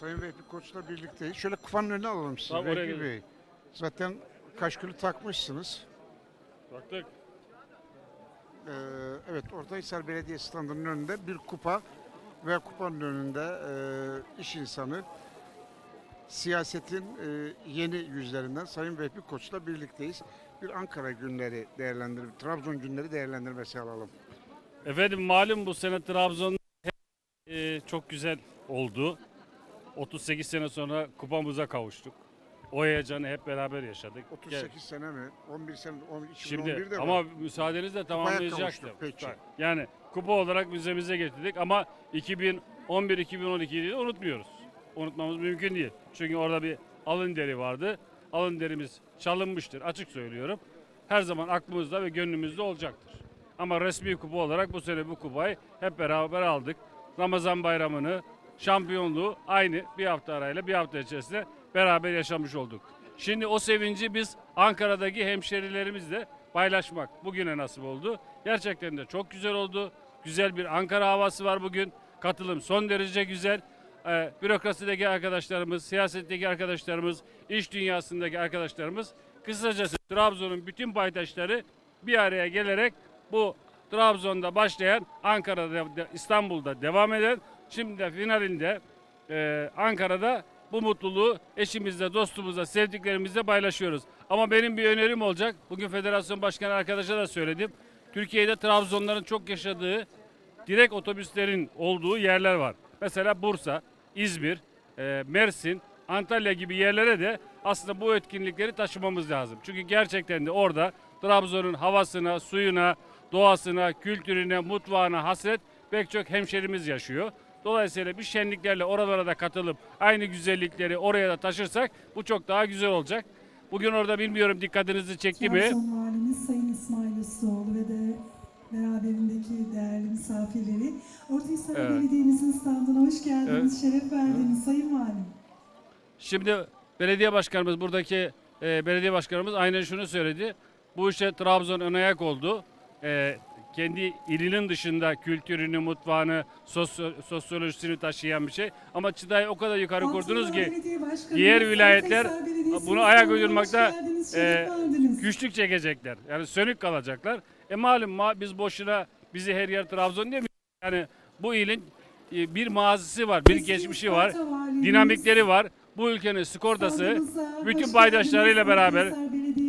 Sayın Vehbi Koç'la birlikteyiz. Şöyle kufanın önüne alalım sizi Tamam, oraya Vehbi gelin. Bey. Zaten kaşkülü takmışsınız. Baktık. Ee, evet Ortahisar Belediye standının önünde bir kupa ve kupanın önünde e, iş insanı siyasetin e, yeni yüzlerinden Sayın Vehbi Koç'la birlikteyiz. Bir Ankara günleri değerlendirip Trabzon günleri değerlendirmesi alalım. Efendim malum bu sene Trabzon e, çok güzel oldu. 38 sene sonra kupamıza kavuştuk. O heyecanı hep beraber yaşadık. 38 sene mi? 11 sene, 10, Şimdi 2011'de ama mi? müsaadenizle kavuştuk, tamamlayacaktım. peki. Bak, Yani kupa olarak müzemize getirdik ama 2011-2012'yi de unutmuyoruz. Unutmamız mümkün değil. Çünkü orada bir alın deri vardı. Alın derimiz çalınmıştır açık söylüyorum. Her zaman aklımızda ve gönlümüzde olacaktır. Ama resmi kupa olarak bu sene bu kupayı hep beraber aldık. Ramazan bayramını, şampiyonluğu aynı bir hafta arayla bir hafta içerisinde beraber yaşamış olduk. Şimdi o sevinci biz Ankara'daki hemşerilerimizle paylaşmak bugüne nasip oldu. Gerçekten de çok güzel oldu. Güzel bir Ankara havası var bugün. Katılım son derece güzel. Ee, bürokrasideki arkadaşlarımız, siyasetteki arkadaşlarımız, iş dünyasındaki arkadaşlarımız kısacası Trabzon'un bütün paytaşları bir araya gelerek bu Trabzon'da başlayan Ankara'da, İstanbul'da devam eden şimdi de finalinde e, Ankara'da bu mutluluğu eşimizle, dostumuzla, sevdiklerimizle paylaşıyoruz. Ama benim bir önerim olacak. Bugün federasyon başkanı arkadaşa da söyledim. Türkiye'de Trabzonların çok yaşadığı direkt otobüslerin olduğu yerler var. Mesela Bursa, İzmir, e, Mersin, Antalya gibi yerlere de aslında bu etkinlikleri taşımamız lazım. Çünkü gerçekten de orada Trabzon'un havasına, suyuna, doğasına, kültürüne, mutfağına hasret pek çok hemşerimiz yaşıyor. Dolayısıyla bir şenliklerle oralara da katılıp aynı güzellikleri oraya da taşırsak bu çok daha güzel olacak. Bugün orada bilmiyorum dikkatinizi çekti mi? Trabzon Valimiz Sayın İsmail Ustaoğlu ve de beraberindeki değerli misafirleri. Ortahisar Evet. Belediye'mizin standına hoş geldiniz, şeref verdiniz Sayın Valim. Şimdi belediye başkanımız buradaki e, belediye başkanımız aynen şunu söyledi. Bu işe Trabzon ön ayak oldu. E, kendi ilinin dışında kültürünü, mutfağını, sosyo- sosyolojisini taşıyan bir şey. Ama çıtayı o kadar yukarı kurdunuz Altınordu ki diğer vilayetler bunu ayak uydurmakta, e, güçlük çekecekler. Yani sönük kalacaklar. E malum ma- biz boşuna bizi her yer Trabzon demiyoruz. Yani bu ilin e, bir mazisi var, bir geçmişi var, dinamikleri var. Bu ülkenin standımıza bütün paydaşlarıyla beraber,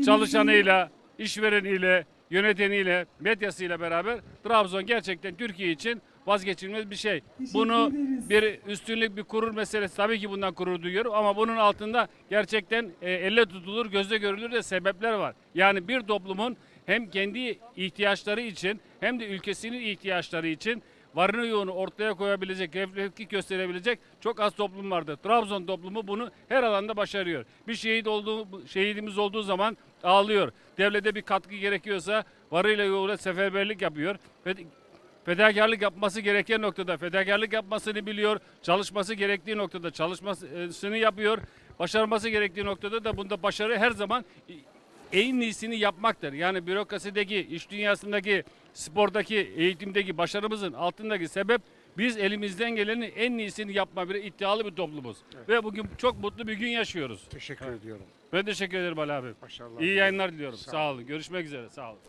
çalışanıyla, işvereniyle, yöneteniyle, medyasıyla beraber Trabzon gerçekten Türkiye için vazgeçilmez bir şey. Bunu bir üstünlük, bir gurur meselesi tabii ki bundan gurur duyuyorum ama bunun altında gerçekten e, elle tutulur, gözle görülür de sebepler var. Yani bir toplumun hem kendi ihtiyaçları için hem de ülkesinin ihtiyaçları için varını yoğunu ortaya koyabilecek, refleks gösterebilecek çok az toplum vardır. Trabzon toplumu bunu her alanda başarıyor. Bir şehit olduğu, şehidimiz olduğu zaman ağlıyor. Devlete bir katkı gerekiyorsa varıyla yoğuyla seferberlik yapıyor. Fedakarlık yapması gereken noktada fedakarlık yapmasını biliyor. Çalışması gerektiği noktada çalışmasını yapıyor. Başarması gerektiği noktada da bunda başarı her zaman en iyisini yapmaktır. Yani bürokrasideki, iş dünyasındaki, spordaki, eğitimdeki başarımızın altındaki sebep biz elimizden gelenin en iyisini yapma bir iddialı bir toplumuz. Ve bugün çok mutlu bir gün yaşıyoruz. Teşekkür ediyorum. Ben teşekkür ederim Ali abi. Başarılar. İyi yayınlar diliyorum. Sağ Sağ olun. Görüşmek üzere. Sağ olun.